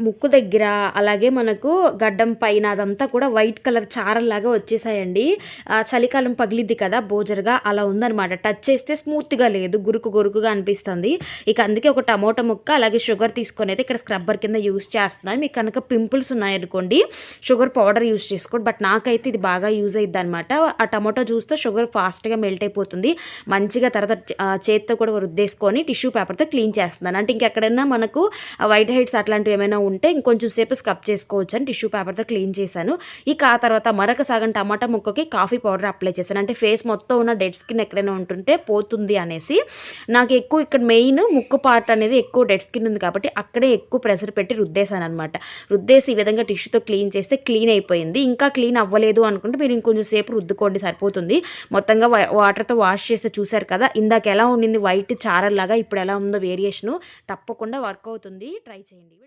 ముక్కు దగ్గర అలాగే మనకు గడ్డం పైన అదంతా కూడా వైట్ కలర్ చారల్లాగా వచ్చేసాయండి. చలికాలం పగిలిద్ది కదా బోజర్గా అలా ఉందనమాట టచ్ చేస్తే స్మూత్గా లేదు గురుకు గురుకుగా అనిపిస్తుంది. ఇక అందుకే ఒక టమోటా ముక్క అలాగే షుగర్ తీసుకొని అయితే ఇక్కడ స్క్రబ్బర్ కింద యూస్ చేస్తున్నాను. మీకు కనుక పింపుల్స్ ఉన్నాయనుకోండి షుగర్ పౌడర్ యూస్ చేసుకోండి. బట్ నాకైతే ఇది బాగా యూజ్ అయ్యిద్ది అనమాట ఆ టమోటా జ్యూస్తో షుగర్ ఫాస్ట్గా మెల్ట్ అయిపోతుంది. మంచిగా తర్వాత చేత్తో కూడా రుద్దేసుకొని టిష్యూ పేపర్తో క్లీన్ చేస్తున్నాను. అంటే ఇంకెక్కడైనా మనకు వైట్ హెడ్స్ అట్లాంటివి ఏమైనా ఉంటే ఇంకొంచెం సేపు స్క్రబ్ చేసుకోవచ్చు అని టిష్యూ పేపర్తో క్లీన్ చేశాను. ఇక ఆ తర్వాత మరొక సగం టమాటా ముక్కకి కాఫీ పౌడర్ అప్లై చేశాను. అంటే ఫేస్ మొత్తం ఉన్న డెడ్ స్కిన్ ఎక్కడైనా ఉంటుంటే పోతుంది అనేసి. నాకు ఎక్కువ ఇక్కడ మెయిన్ ముక్కు పార్ట్ అనేది ఎక్కువ డెడ్ స్కిన్ ఉంది కాబట్టి అక్కడే ఎక్కువ ప్రెషర్ పెట్టి రుద్దేశాను అనమాట రుద్దేసి ఈ విధంగా టిష్యూతో క్లీన్ చేస్తే క్లీన్ అయిపోయింది. ఇంకా క్లీన్ అవ్వలేదు అనుకుంటే మీరు ఇంకొంచెం సేపు రుద్దుకోండి సరిపోతుంది. మొత్తంగా వాటర్తో వాష్ చేస్తే చూసారు కదా ఇందాక ఎలా ఉండింది వైట్ చారల్లాగా ఇప్పుడు ఎలా ఉందో వేరియేషను తప్పకుండా వర్క్ అవుతుంది. ట్రై చేయండి.